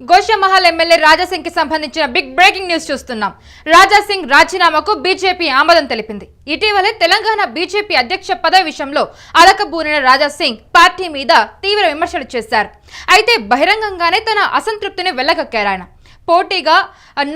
Goshamahal MLA రాజాసింగ్కి సంబంధించిన big breaking news చూస్తున్నాం. Raja Singh రాజీనామాకు BJP ఆమోదం తెలిపింది. ఇటీవలే తెలంగాణ బీజేపీ అధ్యక్ష పదవి విషయంలో అలకబూనిన రాజాసింగ్ పార్టీ మీద తీవ్ర విమర్శలు చేశారు. అయితే బహిరంగంగానే తన అసంతృప్తిని వెళ్ళగక్కారాయన పోటీగా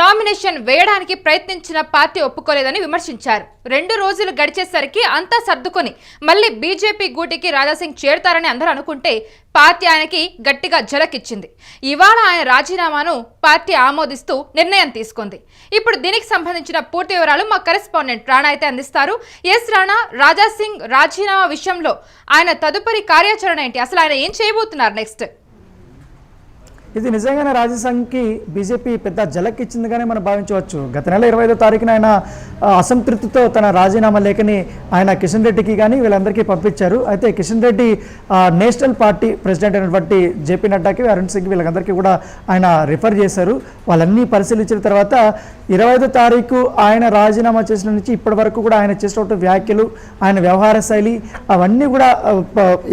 నామినేషన్ వేయడానికి ప్రయత్నించిన పార్టీ ఒప్పుకోలేదని విమర్శించారు. రెండు రోజులు గడిచేసరికి అంతా సర్దుకొని మళ్ళీ బీజేపీ గూటికి రాజాసింగ్ చేరుతారని అందరూ అనుకుంటే పార్టీ ఆయనకి గట్టిగా ఝలకిచ్చింది ఇవాళ ఆయన రాజీనామాను పార్టీ ఆమోదిస్తూ నిర్ణయం తీసుకుంది. ఇప్పుడు దీనికి సంబంధించిన పూర్తి వివరాలు మా కరెస్పాండెంట్ రాణా అయితే అందిస్తారు. ఎస్ రాణా రాజాసింగ్ రాజీనామా విషయంలో ఆయన తదుపరి కార్యాచరణ ఏంటి? అసలు ఆయన ఏం చేయబోతున్నారు నెక్స్ట్? ఇది నిజంగానే రాజ్యసంఘకి బీజేపీ పెద్ద జలక్ ఇచ్చిందిగానే మనం భావించవచ్చు. గత నెల ఇరవై ఐదో తారీఖున ఆయన అసంతృప్తితో తన రాజీనామా లేఖని ఆయన కిషన్ రెడ్డికి కానీ వీళ్ళందరికీ పంపించారు. అయితే Kishan Reddy national party president అయినటువంటి జేపీ నడ్డాకి అరుణ్ సింగ్ వీళ్ళందరికీ కూడా ఆయన రిఫర్ చేశారు. వాళ్ళన్నీ పరిశీలించిన తర్వాత ఇరవై ఐదో తారీఖు ఆయన రాజీనామా చేసిన నుంచి ఇప్పటి వరకు కూడా ఆయన చేసినటువంటి వ్యాఖ్యలు ఆయన వ్యవహార శైలి అవన్నీ కూడా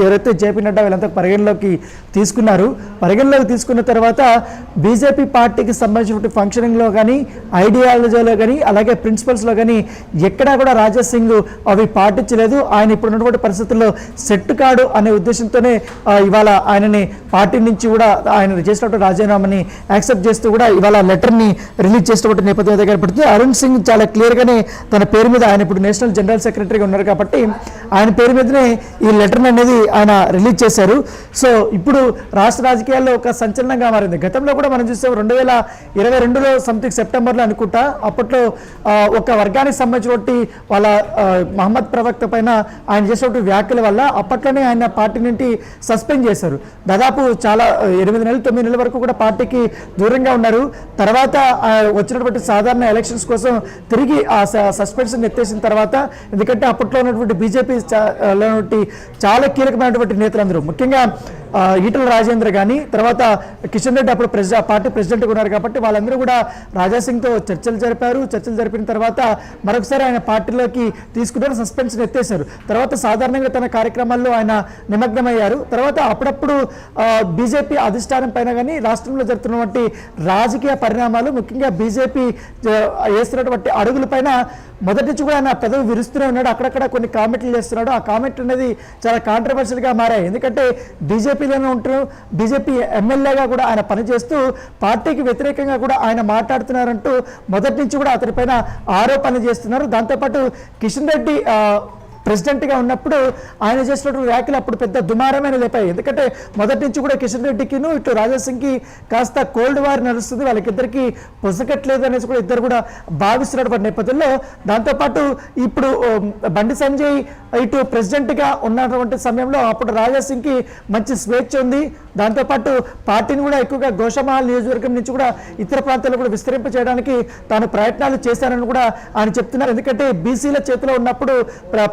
ఎవరైతే జేపీ నడ్డా వీళ్ళంతా పరిగణలోకి తీసుకున్నారు. పరిగణలోకి తీసుకున్న తర్వాత బీజేపీ పార్టీకి సంబంధించినటువంటి ఫంక్షనింగ్లో కానీ ఐడియాలజీలో కానీ అలాగే ప్రిన్సిపల్స్లో కానీ ఎక్కడా కూడా రాజా సింగ్ అవి పాటించలేదు. ఆయన ఇప్పుడు ఉన్నటువంటి పరిస్థితుల్లో సెట్ కాడు అనే ఉద్దేశంతోనే ఇవాళ ఆయనని పార్టీ నుంచి కూడా ఆయన చేసినటువంటి రాజీనామాని యాక్సెప్ట్ చేస్తూ కూడా ఇవాళ లెటర్ని రిలీజ్ చేసినటువంటి నేపథ్యం అయితే కనపడుతుంది అరుణ్ సింగ్ చాలా క్లియర్గానే తన పేరు మీద ఆయన ఇప్పుడు నేషనల్ జనరల్ సెక్రటరీగా ఉన్నారు కాబట్టి ఆయన పేరు మీదనే ఈ లెటర్ అనేది ఆయన రిలీజ్ చేశారు. సో ఇప్పుడు రాష్ట్ర రాజకీయాల్లో ఒక సంచలనంగా మారింది. గతంలో కూడా మనం చూసాం రెండు వేల ఇరవై రెండులో సంథింగ్ సెప్టెంబర్లో అనుకుంటా అప్పట్లో ఒక వర్గానికి సంబంధించినటువంటి వాళ్ళ మహమ్మద్ ప్రవక్త పైన ఆయన చేసినటువంటి వ్యాఖ్యల వల్ల అప్పట్లోనే ఆయన పార్టీ నుండి సస్పెండ్ చేశారు. దాదాపు చాలా ఎనిమిది నెలలు తొమ్మిది నెలల వరకు కూడా పార్టీకి దూరంగా ఉన్నారు. తర్వాత వచ్చినటువంటి సాధారణ ఎలక్షన్స్ కోసం తిరిగి ఆ సస్పెన్షన్ ఎత్తేసిన తర్వాత ఎందుకంటే అప్పట్లో ఉన్నటువంటి బీజేపీ చాలా కీలకమైనటువంటి నేతలందరూ. ముఖ్యంగా ఈటల రాజేంద్ర కానీ తర్వాత కిషన్ రెడ్డి అప్పుడు ప్రెసి పార్టీ ప్రెసిడెంట్ ఉన్నారు కాబట్టి వాళ్ళందరూ కూడా రాజాసింగ్తో చర్చలు జరిపారు. చర్చలు జరిపిన తర్వాత మరొకసారి ఆయన పార్టీలోకి తీసుకుంటారు సస్పెన్షన్ ఎత్తేశారు. తర్వాత సాధారణంగా తన కార్యక్రమాల్లో ఆయన నిమగ్నమయ్యారు. తర్వాత అప్పుడప్పుడు బీజేపీ అధిష్టానం పైన కానీ రాష్ట్రంలో జరుగుతున్నటువంటి రాజకీయ పరిణామాలు ముఖ్యంగా బీజేపీ వేస్తున్నటువంటి అడుగులపైన మొదటి నుంచి కూడా ఆయన పెదవి విరుస్తూనే ఉన్నాడు. అక్కడక్కడ కొన్ని కామెంట్లు చేస్తున్నాడు. ఆ కామెంట్ అనేది చాలా కాంట్రవర్షియల్గా మారాయి. ఎందుకంటే బీజేపీ బీజేపీలోనే ఉంటూ బీజేపీ ఎమ్మెల్యేగా కూడా ఆయన పనిచేస్తూ పార్టీకి వ్యతిరేకంగా కూడా ఆయన మాట్లాడుతున్నారంటూ మొదటి నుంచి కూడా అతనిపైన ఆరోపణలు చేస్తున్నారు. దాంతోపాటు కిషన్ రెడ్డి ప్రెసిడెంట్గా ఉన్నప్పుడు ఆయన చేసినటువంటి వ్యాఖ్యలు అప్పుడు పెద్ద దుమారమైన లేపాయి ఎందుకంటే మొదటి నుంచి కూడా కిషన్ రెడ్డికిను ఇటు రాజాసింగ్కి కాస్త కోల్డ్ వార్ నడుస్తుంది. వాళ్ళకిద్దరికి పొసగట్లేదు అనేసి కూడా ఇద్దరు కూడా భావిస్తున్నటువంటి నేపథ్యంలో దాంతోపాటు ఇప్పుడు బండి సంజయ్ ఇటు ప్రెసిడెంట్గా ఉన్నటువంటి సమయంలో అప్పుడు రాజాసింగ్కి మంచి స్వేచ్ఛ ఉంది. దాంతోపాటు పార్టీని కూడా ఎక్కువగా గోషమహల్ నియోజకవర్గం నుంచి కూడా ఇతర ప్రాంతాల్లో కూడా విస్తరింప చేయడానికి తాను ప్రయత్నాలు చేశానని కూడా ఆయన చెప్తున్నారు. ఎందుకంటే బీసీల చేతిలో ఉన్నప్పుడు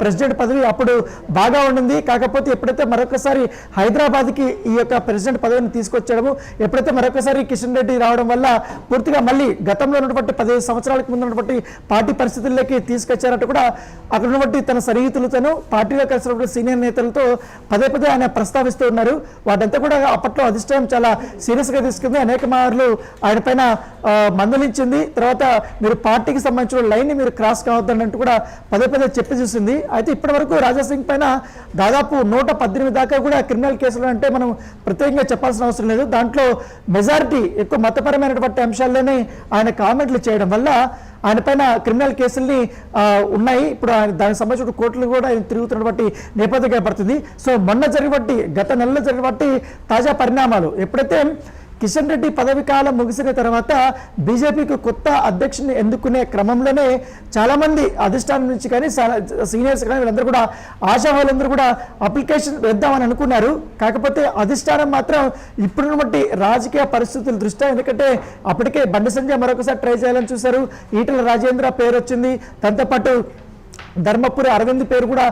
ప్రెసిడెంట్ ప్రెసిడెంట్ పదవి అప్పుడు బాగా ఉండింది. కాకపోతే ఎప్పుడైతే మరొకసారి హైదరాబాద్కి ఈ యొక్క ప్రెసిడెంట్ పదవిని తీసుకొచ్చాడము ఎప్పుడైతే మరొకసారి కిషన్ రెడ్డి రావడం వల్ల పూర్తిగా మళ్ళీ గతంలో ఉన్నటువంటి పదిహేను సంవత్సరాలకు ముందు ఉన్నటువంటి పార్టీ పరిస్థితుల్లోకి తీసుకొచ్చారంటే కూడా అక్కడ ఉన్నటువంటి తన సన్నిహితులతోనూ పార్టీలో కలిసినటువంటి సీనియర్ నేతలతో పదే పదే ఆయన ప్రస్తావిస్తూ ఉన్నారు. వాటంతా కూడా అప్పట్లో అధిష్టానం చాలా సీరియస్గా తీసుకుంది. అనేక మార్లు ఆయన పైన మందలించింది. తర్వాత మీరు పార్టీకి సంబంధించిన లైన్ని మీరు క్రాస్ కావద్దని అంటూ కూడా పదే పదే చెప్పి చూసింది. అయితే ఇప్పటి వరకు రాజాసింగ్ పైన దాదాపు నూట పద్దెనిమిది దాకా కూడా క్రిమినల్ కేసులు అంటే మనం ప్రత్యేకంగా చెప్పాల్సిన అవసరం లేదు. దాంట్లో మెజారిటీ ఎక్కువ మతపరమైనటువంటి అంశాల్లోనే ఆయన కామెంట్లు చేయడం వల్ల ఆయన పైన క్రిమినల్ కేసుల్ని ఉన్నాయి. ఇప్పుడు ఆయన దానికి సంబంధించిన కోర్టులు కూడా ఆయన తిరుగుతున్నటువంటి నేపథ్యం పడుతుంది సో మొన్న జరిగినటువంటి గత నెలలో జరిగినటువంటి తాజా పరిణామాలు ఎప్పుడైతే కిషన్ రెడ్డి పదవి కాలం ముగిసిన తర్వాత బీజేపీకి కొత్త అధ్యక్షుని ఎన్నుకునే క్రమంలోనే చాలామంది అధిష్టానం నుంచి కానీ చాలా సీనియర్స్ కానీ వీళ్ళందరూ కూడా ఆశావాళ్ళందరూ కూడా అప్లికేషన్ వేద్దామని అనుకున్నారు. కాకపోతే అధిష్టానం మాత్రం ఇప్పుడున్నటువంటి రాజకీయ పరిస్థితుల దృష్ట్యా ఎందుకంటే అప్పటికే బండి సంజయ్ మరొకసారి ట్రై చేయాలని చూశారు. ఈటల రాజేంద్ర పేరు వచ్చింది దాంతోపాటు ధర్మపురి అరవింద్ పేరు కూడా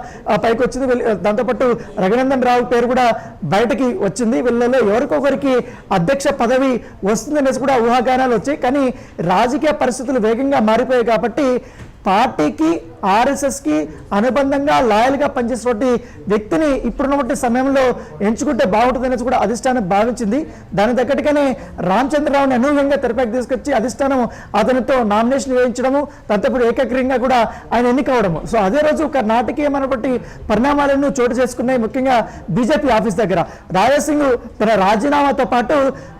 పైకి వచ్చింది దాంతోపాటు రఘునందన్ రావు పేరు కూడా బయటకి వచ్చింది. వీళ్ళలో ఎవరికొకరికి అధ్యక్ష పదవి వస్తుందనేసి కూడా ఊహాగానాలు వచ్చాయి. కానీ రాజకీయ పరిస్థితులు వేగంగా మారిపోయాయి కాబట్టి పార్టీకి ఆర్ఎస్ఎస్కి అనుబంధంగా లాయల్గా పనిచేసినటువంటి వ్యక్తిని ఇప్పుడున్నటువంటి సమయంలో ఎంచుకుంటే బాగుంటుందనేసి కూడా అధిష్టానం భావించింది. దాని తగ్గట్టుగానే రామచంద్రరావుని అనూహ్యంగా తెరపైకి తీసుకొచ్చి అధిష్టానం అతనితో నామినేషన్ వేయించడము దాంతో ఏకగ్రీయంగా కూడా ఆయన ఎన్నికవడము. సో అదే రోజు ఒక నాటకీయమైనటువంటి పరిణామాలను చోటు చేసుకున్నాయి ముఖ్యంగా బీజేపీ ఆఫీస్ దగ్గర. రాజాసింగ్ తన రాజీనామాతో పాటు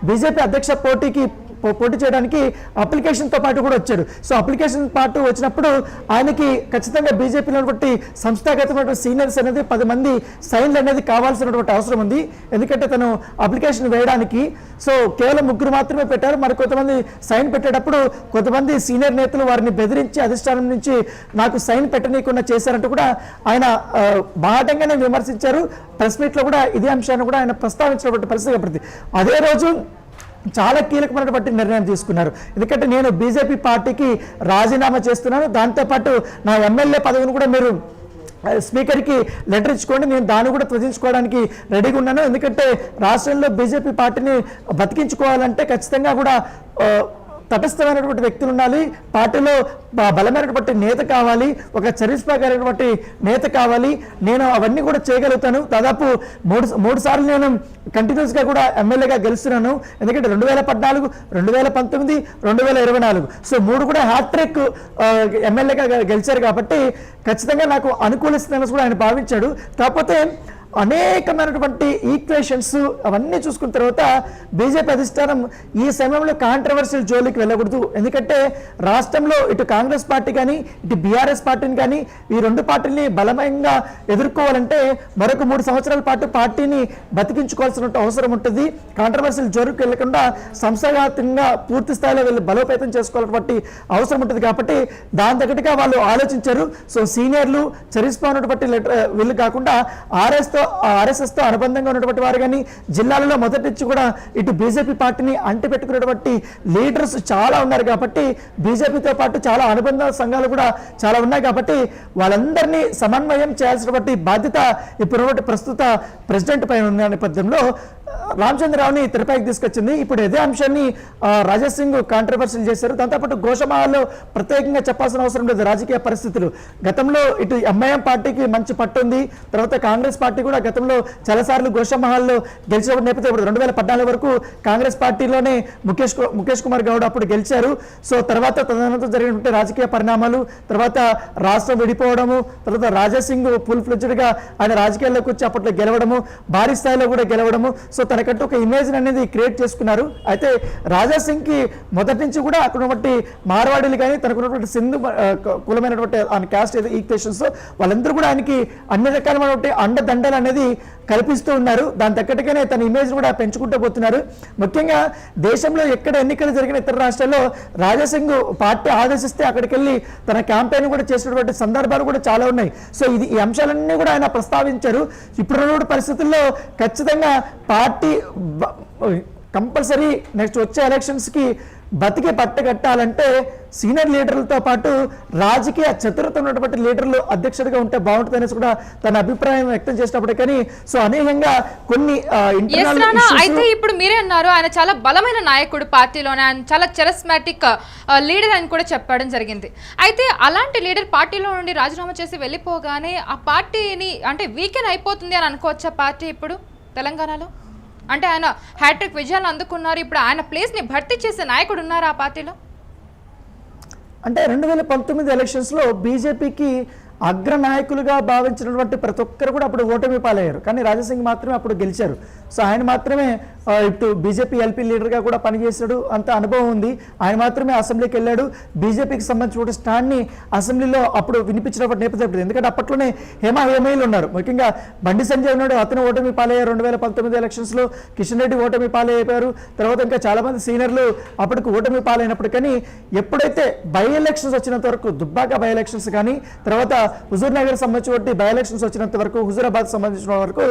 బీజేపీ అధ్యక్ష పోటీకి పోటీ చేయడానికి అప్లికేషన్తో పాటు కూడా వచ్చాడు సో అప్లికేషన్ పాటు వచ్చినప్పుడు ఆయనకి ఖచ్చితంగా బీజేపీలో ఉన్నటువంటి సంస్థాగతమైనటువంటి సీనియర్స్ అనేది పది మంది సైన్లు అనేది కావాల్సినటువంటి అవసరం ఉంది. ఎందుకంటే తను అప్లికేషన్ వేయడానికి సో కేవలం ముగ్గురు మాత్రమే పెట్టారు. మరి కొంతమంది సైన్ పెట్టేటప్పుడు కొంతమంది సీనియర్ నేతలు వారిని బెదిరించి అధిష్టానం నుంచి నాకు సైన్ పెట్టనీయకుండా చేశారంటూ కూడా ఆయన ఆ, బాహటంగానే విమర్శించారు. ప్రెస్ మీట్లో కూడా ఇదే అంశాన్ని కూడా ఆయన ప్రస్తావించినటువంటి పరిస్థితి కనపడింది అదే రోజు చాలా కీలకమైనటువంటి నిర్ణయం తీసుకున్నారు. ఎందుకంటే నేను బీజేపీ పార్టీకి రాజీనామా చేస్తున్నాను. దాంతోపాటు నా ఎమ్మెల్యే పదవిని కూడా మీరు స్పీకర్కి లెటర్ ఇచ్చుకోండి. నేను దాన్ని కూడా త్వజించుకోవడానికి రెడీగా ఉన్నాను. ఎందుకంటే రాష్ట్రంలో బీజేపీ పార్టీని బతికించుకోవాలంటే ఖచ్చితంగా కూడా తటస్థమైనటువంటి వ్యక్తులు ఉండాలి. పార్టీలో బలమైనటువంటి నేత కావాలి. ఒక చరిష్మాకరైనటువంటి నేత కావాలి. నేను అవన్నీ కూడా చేయగలుగుతాను. దాదాపు మూడు మూడు సార్లు నేను కంటిన్యూస్గా కూడా ఎమ్మెల్యేగా గెలుస్తున్నాను. ఎందుకంటే రెండు వేల పద్నాలుగు రెండు వేల పంతొమ్మిది రెండు వేల ఇరవై నాలుగు. సో మూడు కూడా హ్యాట్రిక్ ఎమ్మెల్యేగా గెలిచారు కాబట్టి ఖచ్చితంగా నాకు అనుకూలిస్తుందని కూడా ఆయన భావించాడు. కాకపోతే అనేకమైనటువంటి ఈక్వేషన్స్ అవన్నీ చూసుకున్న తర్వాత బీజేపీ అధిష్టానం ఈ సమయంలో కాంట్రవర్షియల్ జోలికి వెళ్ళకూడదు. ఎందుకంటే రాష్ట్రంలో ఇటు కాంగ్రెస్ పార్టీ కానీ ఇటు బీఆర్ఎస్ పార్టీని కానీ ఈ రెండు పార్టీని బలమయంగా ఎదుర్కోవాలంటే మరొక మూడు సంవత్సరాల పాటు పార్టీని బతికించుకోవాల్సిన అవసరం ఉంటుంది. కాంట్రవర్షియల్ జోలికి వెళ్ళకుండా సంస్థాగతంగా పూర్తి స్థాయిలో వీళ్ళు బలోపేతం చేసుకోవాలన్నటువంటి అవసరం ఉంటుంది కాబట్టి దాని తగ్గట్టుగా వాళ్ళు ఆలోచించారు. సో సీనియర్లు చరిస్మా ఉన్నటువంటి లెటర్ వీళ్ళు కాకుండా ఆర్ఎస్తో ఆర్ఎస్ఎస్తో అనుబంధంగా ఉన్నటువంటి వారు కానీ జిల్లాలలో మొదటి నుంచి కూడా ఇటు బీజేపీ పార్టీని అంటిపెట్టుకున్నటువంటి లీడర్స్ చాలా ఉన్నారు కాబట్టి బీజేపీతో పాటు చాలా అనుబంధ సంఘాలు కూడా చాలా ఉన్నాయి కాబట్టి వాళ్ళందరినీ సమన్వయం చేయాల్సినటువంటి బాధ్యత ఇప్పుడు ప్రస్తుత ప్రెసిడెంట్ పైన ఉన్న నేపథ్యంలో రామచంద్రరావుని తెరపైకి తీసుకొచ్చింది. ఇప్పుడు ఇదే అంశాన్ని ఆ, రాజేష్ సింగ్ కాంట్రవర్సీలు చేశారు. దాంతోపాటు గోషమాల్లో ప్రత్యేకంగా చెప్పాల్సిన అవసరం లేదు. రాజకీయ పరిస్థితులు. గతంలో ఇటు ఎంఐఎం పార్టీకి మంచి పట్టు ఉంది. తర్వాత కాంగ్రెస్ పార్టీ కూడా గతంలో చాలాసార్లు ఘోషమహల్లో గెలిచిన నేపథ్యం ఇప్పుడు రెండు వేల పద్నాలుగు వరకు కాంగ్రెస్ పార్టీలోనే ముఖేష్ ముఖేష్ కుమార్ గౌడ్ అప్పుడు గెలిచారు. సో తర్వాత తదనంతరం జరిగినటువంటి రాజకీయ పరిణామాలు తర్వాత రాష్ట్రం విడిపోవడము తర్వాత రాజా సింగ్ ఫుల్ ఫ్లెజ్డ్గా ఆయన రాజకీయాల్లోకి వచ్చి అప్పట్లో గెలవడము భారీ స్థాయిలో కూడా గెలవడము. సో తనకంటూ ఒక ఇమేజ్ అనేది క్రియేట్ చేసుకున్నారు. అయితే రాజా సింగ్కి మొదటి నుంచి కూడా అక్కడ ఉన్నటువంటి మార్వాడీలు కానీ తనకున్నటువంటి సింధు కులమైనటువంటి ఆయన క్యాస్ట్ ఏదో ఈక్వేషన్స్ వాళ్ళందరూ కూడా ఆయనకి అన్ని రకాలమైనటువంటి అండదండలు అనేది కల్పిస్తూ ఉన్నారు. దాని తగ్గట్టుగానే తన ఇమేజ్ కూడా పెంచుకుంటూ పోతున్నారు. ముఖ్యంగా దేశంలో ఎక్కడ ఎన్నికలు జరిగిన ఇతర రాష్ట్రాల్లో రాజాసింగ్ పార్టీ ఆదేశిస్తే అక్కడికి వెళ్ళి తన క్యాంపెయిన్ కూడా చేసినటువంటి సందర్భాలు కూడా చాలా ఉన్నాయి. సో ఇది ఈ అంశాలన్నీ కూడా ఆయన ప్రస్తావించారు. ఇప్పుడున్న పరిస్థితుల్లో ఖచ్చితంగా పార్టీ కంపల్సరీ నెక్స్ట్ వచ్చే ఎలక్షన్స్కి బతికి పట్టగట్టాలంటే సీనియర్ లీడర్లతో పాటు రాజకీయ చతురత ఉన్నటువంటి లీడర్లు అధ్యక్షుడిగా ఉంటే బాగుంటుంది అనేసి కూడా తన అభిప్రాయం వ్యక్తం చేసినప్పుడు. కానీ సో అనేకంగా కొన్ని అయితే ఇప్పుడు మీరే అన్నారు ఆయన చాలా బలమైన నాయకుడు పార్టీలోనే ఆయన చాలా చెరస్మాటిక్ లీడర్ అని కూడా చెప్పడం జరిగింది. అయితే అలాంటి లీడర్ పార్టీలో నుండి రాజీనామా చేసి వెళ్ళిపోగానే ఆ పార్టీని అంటే వీకెన్ అయిపోతుంది అని అనుకోవచ్చా పార్టీ ఇప్పుడు తెలంగాణలో? అంటే ఆయన హ్యాట్రిక్ విజయాలు అందుకున్నారు. ఇప్పుడు ఆయన ప్లేస్ని భర్తీ చేసే నాయకుడు ఉన్నారు ఆ పార్టీలో? అంటే రెండు వేల పంతొమ్మిది ఎలక్షన్స్లో బీజేపీకి అగ్ర నాయకులుగా భావించినటువంటి ప్రతి ఒక్కరు కూడా అప్పుడు ఓటమి పాలయ్యారు. కానీ రాజసింగ్ మాత్రమే అప్పుడు గెలిచారు. సో ఆయన మాత్రమే ఇటు బీజేపీ ఎల్పీ లీడర్గా కూడా పనిచేశాడు అంత అనుభవం ఉంది. ఆయన మాత్రమే అసెంబ్లీకి వెళ్ళాడు. బీజేపీకి సంబంధించిన స్టాండ్ని అసెంబ్లీలో అప్పుడు వినిపించినప్పుడు నేపథ్యం ఎందుకంటే అప్పట్లోనే హేమా హేమయ్యలు ఉన్నారు. ముఖ్యంగా బండి సంజయ్ ఉన్నాడు అతను ఓటమి పాలయ్యారు రెండు వేల పంతొమ్మిది ఎలక్షన్స్లో. కిషన్ రెడ్డి ఓటమి పాలైపోయారు. తర్వాత ఇంకా చాలామంది సీనియర్లు అప్పటికి ఓటమి పాలైనప్పుడు కానీ ఎప్పుడైతే బై ఎలక్షన్స్ వచ్చినంత వరకు దుబ్బాక బై ఎలక్షన్స్ కానీ తర్వాత హుజూర్ నగర్ సంబంధించిన బై ఎలక్షన్స్ వచ్చినంత వరకు హుజూరాబాద్ సంబంధించిన వరకు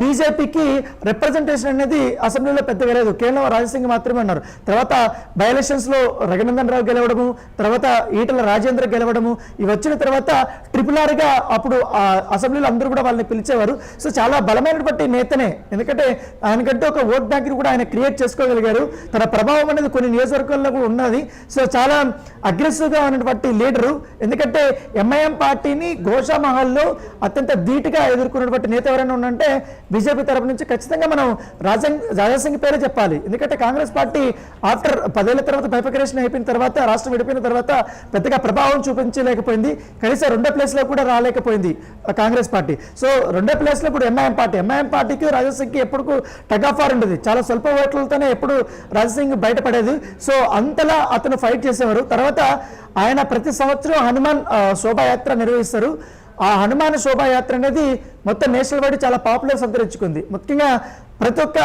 బీజేపీకి రిప్రజెంటేషన్ అనేది పరిస్థితి అసెంబ్లీలో పెద్దగా లేదు. కేవలం రాజసింగ్ మాత్రమే ఉన్నారు. తర్వాత బై ఎలక్షన్స్లో రఘునందన్ రావు గెలవడము తర్వాత ఈటల రాజేంద్ర గెలవడము ఇవి వచ్చిన తర్వాత ట్రిపుల్ ఆర్గా అప్పుడు ఆ అసెంబ్లీలో అందరూ కూడా వాళ్ళని పిలిచేవారు. సో చాలా బలమైనటువంటి నేతనే. ఎందుకంటే ఆయనకంటే ఒక ఓట్ బ్యాంక్ని కూడా ఆయన క్రియేట్ చేసుకోగలిగారు. తన ప్రభావం అనేది కొన్ని నియోజకవర్గాల్లో కూడా ఉన్నది. సో చాలా అగ్రెసివ్గా ఉన్నటువంటి లీడరు. ఎందుకంటే ఎంఐఎం పార్టీని గోషా మహల్లో అత్యంత ధీటుగా ఎదుర్కొన్నటువంటి నేత ఎవరైనా ఉందంటే బీజేపీ తరపు నుంచి ఖచ్చితంగా మనం రాజంగ్ రాజాసింగ్ పేరే చెప్పాలి. ఎందుకంటే కాంగ్రెస్ పార్టీ ఆఫ్టర్ పదేళ్ళ తర్వాత బైఫకరేషన్ అయిపోయిన తర్వాత రాష్ట్రం విడిపోయిన తర్వాత పెద్దగా ప్రభావం చూపించలేకపోయింది. కనీసం రెండో ప్లేస్లో కూడా రాలేకపోయింది కాంగ్రెస్ పార్టీ. సో రెండో ప్లేస్లో ఇప్పుడు ఎంఐఎం పార్టీ. ఎంఐఎం పార్టీకి రాజాసింగ్కి ఎప్పుడు టగ్ ఆఫ్ ఆర్ ఉండేది. చాలా స్వల్ప ఓట్లతోనే ఎప్పుడు రాజసింగ్ బయటపడేది. సో అంతలా అతను ఫైట్ చేసేవారు. తర్వాత ఆయన ప్రతి సంవత్సరం హనుమాన్ శోభాయాత్ర నిర్వహిస్తారు. ఆ హనుమాన్ శోభాయాత్ర అనేది మొత్తం నేషనల్ వైడ్ చాలా పాపులర్ సంతరించుకుంది. ముఖ్యంగా ప్రతి ఒక్క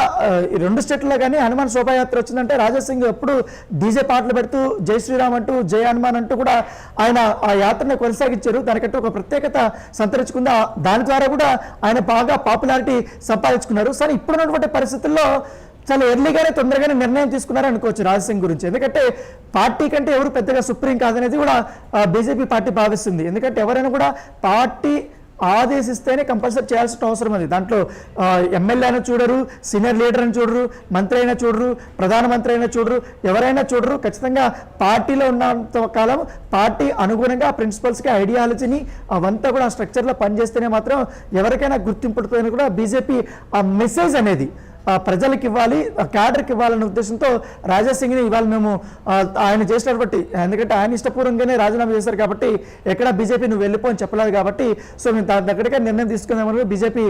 రెండు స్టేట్లో కానీ హనుమాన్ శోభాయాత్ర వచ్చిందంటే రాజాసింగ్ ఎప్పుడు డీజే పాటలు పెడుతూ జై శ్రీరామ్ అంటూ జై హనుమాన్ అంటూ కూడా ఆయన ఆ యాత్రను కొనసాగించారు. దానికంటే ఒక ప్రత్యేకత సంతరించుకుంది? దాని ద్వారా కూడా ఆయన బాగా పాపులారిటీ సంపాదించుకున్నారు. సరే ఇప్పుడున్నటువంటి పరిస్థితుల్లో చాలా ఎర్లీగానే తొందరగానే నిర్ణయం తీసుకున్నారు అనుకోవచ్చు రాజసింగ్ గురించి. ఎందుకంటే పార్టీ కంటే ఎవరు పెద్దగా సుప్రీం కాదనేది కూడా బీజేపీ పార్టీ భావిస్తుంది. ఎందుకంటే ఎవరైనా కూడా పార్టీ ఆదేశిస్తేనే కంపల్సరీ చేయాల్సిన అవసరం ఉంది దాంట్లో ఎమ్మెల్యే అయినా చూడరు సీనియర్ లీడర్ అని చూడరు మంత్రి అయినా చూడరు ప్రధానమంత్రి అయినా చూడరు ఎవరైనా చూడరు. ఖచ్చితంగా పార్టీలో ఉన్నంత కాలం పార్టీ అనుగుణంగా ప్రిన్సిపల్స్కి ఐడియాలజీని అవంతా కూడా ఆ స్ట్రక్చర్లో పనిచేస్తేనే మాత్రం ఎవరికైనా గుర్తింపుడుతుందని కూడా బీజేపీ ఆ మెసేజ్ అనేది ప్రజలకు ఇవ్వాలి క్యాడర్కి ఇవ్వాలనే ఉద్దేశంతో రాజాసింగ్ని ఇవాళ మేము ఆయన చేసినటువంటి ఎందుకంటే ఆయన ఇష్టపూర్వకంగానే రాజీనామా చేశారు కాబట్టి ఎక్కడ బీజేపీ నువ్వు వెళ్ళిపో అని చెప్పలేదు కాబట్టి సో మేము దాని దగ్గరగా నిర్ణయం తీసుకుందామని బీజేపీ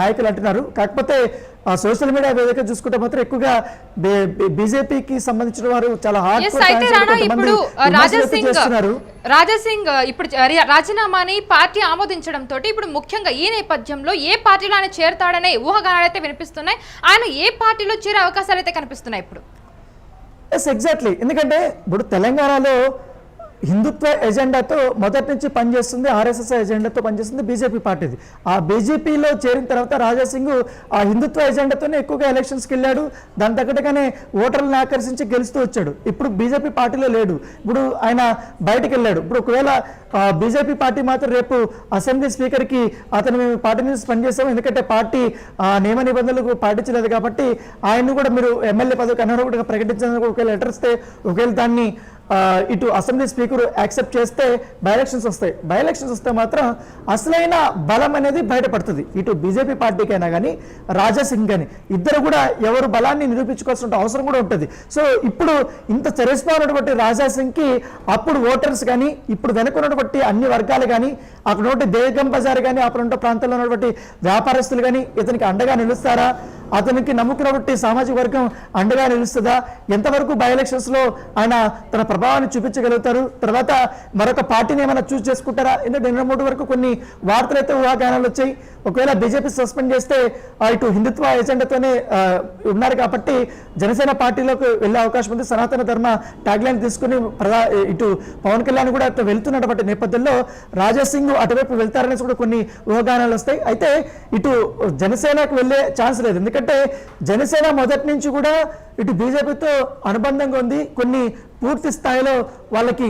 నాయకులు అంటున్నారు. కాకపోతే సోషల్ మీడియా వేదిక చూసుకుంటే మాత్రం ఎక్కువగా బీజేపీకి సంబంధించిన వారు చాలా హార్డ్ రాజా చేస్తున్నారు. రాజా సింగ్ ఇప్పుడు రాజీనామాని పార్టీ ఆమోదించడంతో ఇప్పుడు ముఖ్యంగా ఈ నేపథ్యంలో ఏ పార్టీలో ఆయన చేరతాడనే ఊహాగానాలు అయితే వినిపిస్తున్నాయి. ఆయన ఏ పార్టీలో చేరే అవకాశాలు అయితే కనిపిస్తున్నాయి ఇప్పుడు? ఎస్ ఎగ్జాక్ట్లీ ఎందుకంటే ఇప్పుడు తెలంగాణలో హిందుత్వ ఎజెండాతో మొదటి నుంచి పనిచేస్తుంది ఆర్ఎస్ఎస్ ఎజెండాతో పనిచేస్తుంది బీజేపీ పార్టీది. ఆ బీజేపీలో చేరిన తర్వాత రాజాసింగ్ ఆ హిందుత్వ ఎజెండాతోనే ఎక్కువగా ఎలక్షన్స్కి వెళ్ళాడు. దాని తగ్గట్టుగానే ఓటర్లను ఆకర్షించి గెలుస్తూ వచ్చాడు. ఇప్పుడు బీజేపీ పార్టీలో లేడు. ఇప్పుడు ఆయన బయటకు వెళ్ళాడు. ఇప్పుడు ఒకవేళ బీజేపీ పార్టీ మాత్రం రేపు అసెంబ్లీ స్పీకర్కి అతను మేము పార్టీ నుంచి పనిచేస్తాం ఎందుకంటే పార్టీ ఆ, నియమ నిబంధనలకు పాటించలేదు కాబట్టి ఆయన్ని కూడా మీరు ఎమ్మెల్యే పదవికి అనర్హుడిగా ప్రకటించడానికి ఒకవేళ లెటర్ ఇస్తే ఒకవేళ దాన్ని ఇటు అసెంబ్లీ స్పీకర్ యాక్సెప్ట్ చేస్తే బై ఎలక్షన్స్ వస్తాయి. బై ఎలక్షన్స్ వస్తే మాత్రం అసలైన బలం అనేది బయటపడుతుంది. ఇటు బీజేపీ పార్టీకైనా కానీ రాజాసింగ్ కానీ ఇద్దరు కూడా ఎవరు బలాన్ని నిరూపించుకోవాల్సిన అవసరం కూడా ఉంటుంది. సో ఇప్పుడు ఇంత చరిస్మా ఉన్నటువంటి రాజాసింగ్కి అప్పుడు ఓటర్స్ కానీ ఇప్పుడు వెనుకున్నటువంటి అన్ని వర్గాలు కానీ అక్కడ ఉన్నటువంటి దేగం బజార్ కానీ అక్కడ ఉన్న ప్రాంతంలో ఉన్నటువంటి వ్యాపారస్తులు కానీ ఇతనికి అండగా నిలుస్తారా? అతనికి నమ్ముకున్నటువంటి సామాజిక వర్గం అండగా నిలుస్తుందా? ఎంతవరకు బై ఎలక్షన్స్లో ఆయన తన ప్రభావాన్ని చూపించగలుగుతారు? తర్వాత మరొక పార్టీని ఏమైనా చూస్ చేసుకుంటారా? ఎందుకంటే రెండు మూడు వరకు కొన్ని వార్తలు అయితే ఊహాగానాలు వచ్చాయి. ఒకవేళ బీజేపీ సస్పెండ్ చేస్తే ఇటు హిందుత్వ ఎజెండాతోనే ఉన్నారు కాబట్టి జనసేన పార్టీలోకి వెళ్ళే అవకాశం ఉంది. సనాతన ధర్మ ట్యాగ్ లైన్ తీసుకుని ప్రధా ఇటు పవన్ కళ్యాణ్ కూడా వెళ్తున్నటువంటి నేపథ్యంలో రాజాసింగ్ అటువైపు వెళ్తారనేసి కూడా కొన్ని ఊహాగానాలు వస్తాయి. అయితే ఇటు జనసేనకు వెళ్ళే ఛాన్స్ లేదు. ఎందుకంటే జనసేన మొదటి నుంచి కూడా ఇటు బీజేపీతో అనుబంధంగా ఉంది. కొన్ని పూర్తి స్థాయిలో వాళ్ళకి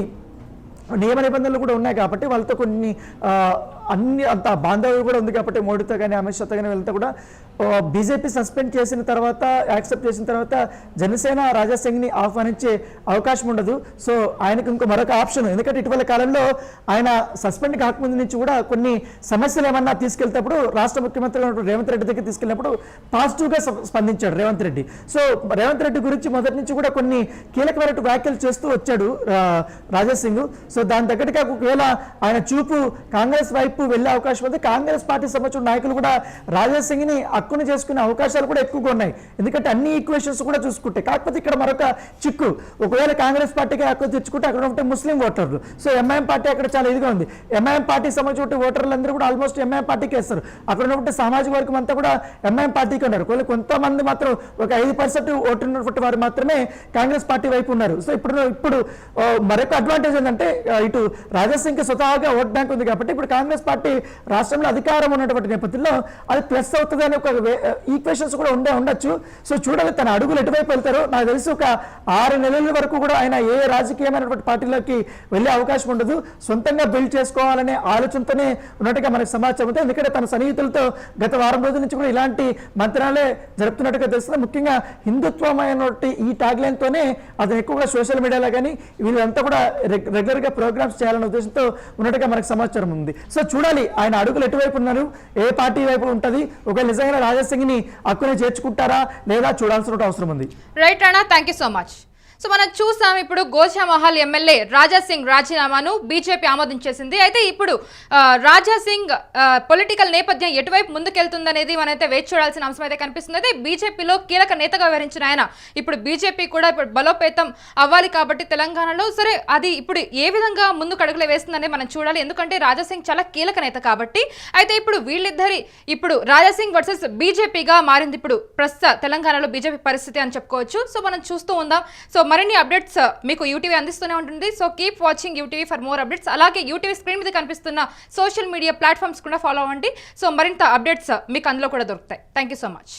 నియమ నిబంధనలు కూడా ఉన్నాయి కాబట్టి వాళ్ళతో కొన్ని ఆ, అన్ని అంత బాంధవ్యం కూడా ఉంది కాబట్టి మోడీతో కానీ అమిత్ షాతో కానీ వెళ్తే కూడా బీజేపీ సస్పెండ్ చేసిన తర్వాత యాక్సెప్ట్ చేసిన తర్వాత జనసేన రాజాసింగ్ని ఆహ్వానించే అవకాశం ఉండదు. సో ఆయనకు ఇంకో మరొక ఆప్షన్. ఎందుకంటే ఇటీవల కాలంలో ఆయన సస్పెండ్ కాకముందు నుంచి కూడా కొన్ని సమస్యలు ఏమన్నా తీసుకెళ్తేప్పుడు రాష్ట్ర ముఖ్యమంత్రి రేవంత్ రెడ్డి దగ్గర తీసుకెళ్ళినప్పుడు పాజిటివ్గా స్పందించాడు రేవంత్ రెడ్డి. సో రేవంత్ రెడ్డి గురించి మొదటి నుంచి కూడా కొన్ని కీలకమైన వ్యాఖ్యలు చేస్తూ వచ్చాడు రాజాసింగ్. సో దాని తగ్గట్టుగా ఒకవేళ ఆయన చూపు కాంగ్రెస్ వైపు వెళ్ళే అవకాశం ఉంది. కాంగ్రెస్ పార్టీ సంబంధించిన నాయకులు కూడా రాజాసింగ్ని హక్కును చేసుకునే అవకాశాలు కూడా ఎక్కువగా ఉన్నాయి. ఎందుకంటే అన్ని ఈక్వేషన్స్ కూడా చూసుకుంటే కాకపోతే ఇక్కడ మరొక చిక్కు. ఒకవేళ కాంగ్రెస్ పార్టీకి హక్కు తెచ్చుకుంటే అక్కడ ఉంటే ముస్లిం ఓటర్లు. సో ఎంఐఎం పార్టీ అక్కడ చాలా ఇదిగా ఉంది. ఎంఐఎం పార్టీ సంబంధించిన ఓటర్లు అందరూ కూడా ఆల్మోస్ట్ ఎంఐఎం పార్టీకి వేస్తారు. అక్కడ ఉన్నటువంటి సామాజిక వర్గం అంతా కూడా ఎంఐఎం పార్టీకి ఉన్నారు. ఒకవేళ కొంతమంది మాత్రం ఒక ఐదు పర్సెంట్ ఓటు ఉన్నటువంటి వారు మాత్రమే కాంగ్రెస్ పార్టీ వైపు ఉన్నారు. సో ఇప్పుడు ఇప్పుడు మరొక అడ్వాంటేజ్ ఏంటంటే ఇటు రాజాసింగ్కి స్వతహాగా ఓట్ బ్యాంక్ ఉంది కాబట్టి ఇప్పుడు కాంగ్రెస్ పార్టీ రాష్ట్రంలో అధికారం ఉన్నటువంటి నేపథ్యంలో అది ప్లస్ అవుతుంది అని ఒక eh, ఈక్వేషన్స్ కూడా ఉండే ఉండొచ్చు. సో చూడాలి తన అడుగులు ఎటువైపు వెళ్తారో. నాకు తెలిసి ఒక ఆరు నెలల వరకు కూడా ఆయన ఏ రాజకీయమైనటువంటి పార్టీలోకి వెళ్ళే అవకాశం ఉండదు. సొంతంగా బిల్డ్ చేసుకోవాలనే ఆలోచనతోనే ఉన్నట్టుగా మనకు సమాచారం ఉంది. ఎందుకంటే తన సన్నిహితులతో గత వారం రోజుల నుంచి కూడా ఇలాంటి మంత్రాలే జరుపుతున్నట్టుగా తెలుస్తుంది. ముఖ్యంగా హిందుత్వమైనటువంటి ఈ ట్యాగ్ తోనే అతను ఎక్కువగా సోషల్ మీడియాలో కానీ వీళ్ళంతా కూడా రెగ్యులర్గా రెగ్యులర్గా ప్రోగ్రామ్స్ చేయాలనే ఉద్దేశంతో ఉన్నట్టుగా మనకు సమాచారం ఉంది. సో చూడాలి. ఆయన అడుగులు ఎటువైపు ఉన్నారు? ఏ పార్టీ వైపు ఉంటది? ఒకవేళ నిజంగా రాజాసింగ్ని అక్కునే చేర్చుకుంటారా? లేదా చూడాల్సిన అవసరం ఉంది. Right Rana thank you so much so మనం చూసాం ఇప్పుడు గోషామహల్ ఎమ్మెల్యే రాజా సింగ్ రాజీనామాను బీజేపీ ఆమోదించేసింది. అయితే ఇప్పుడు రాజా సింగ్ పొలిటికల్ నేపథ్యం ఎటువైపు ముందుకెళ్తుందనేది మనైతే వేచి చూడాల్సిన అంశం అయితే కనిపిస్తుంది. అయితే బీజేపీలో కీలక నేతగా వ్యవహరించిన ఆయన ఇప్పుడు బీజేపీ కూడా ఇప్పుడు బలోపేతం అవ్వాలి కాబట్టి తెలంగాణలో. సరే అది ఇప్పుడు ఏ విధంగా ముందు కడుగులు వేస్తుందనే మనం చూడాలి. ఎందుకంటే రాజా సింగ్ చాలా కీలక నేత కాబట్టి. అయితే ఇప్పుడు వీళ్ళిద్దరి ఇప్పుడు రాజా సింగ్ వర్సెస్ బీజేపీగా మారింది ఇప్పుడు ప్రస్తుత తెలంగాణలో బీజేపీ పరిస్థితి అని చెప్పుకోవచ్చు. సో మనం చూస్తూ ఉందాం. సో మరిన్ని అప్డేట్స్ uh, మీకు యూటీవీ అందిస్తూనే ఉంటుంది. So keep watching UTV for more updates అలాగే యూటీవీ స్క్రీన్ మీద కనిపిస్తున్న సోషల్ మీడియా ప్లాట్ఫామ్స్ కూడా ఫాలో అవ్వండి. సో మరింత అప్డేట్స్ uh, మీకు అందులో కూడా దొరుకుతాయి. Thank you so much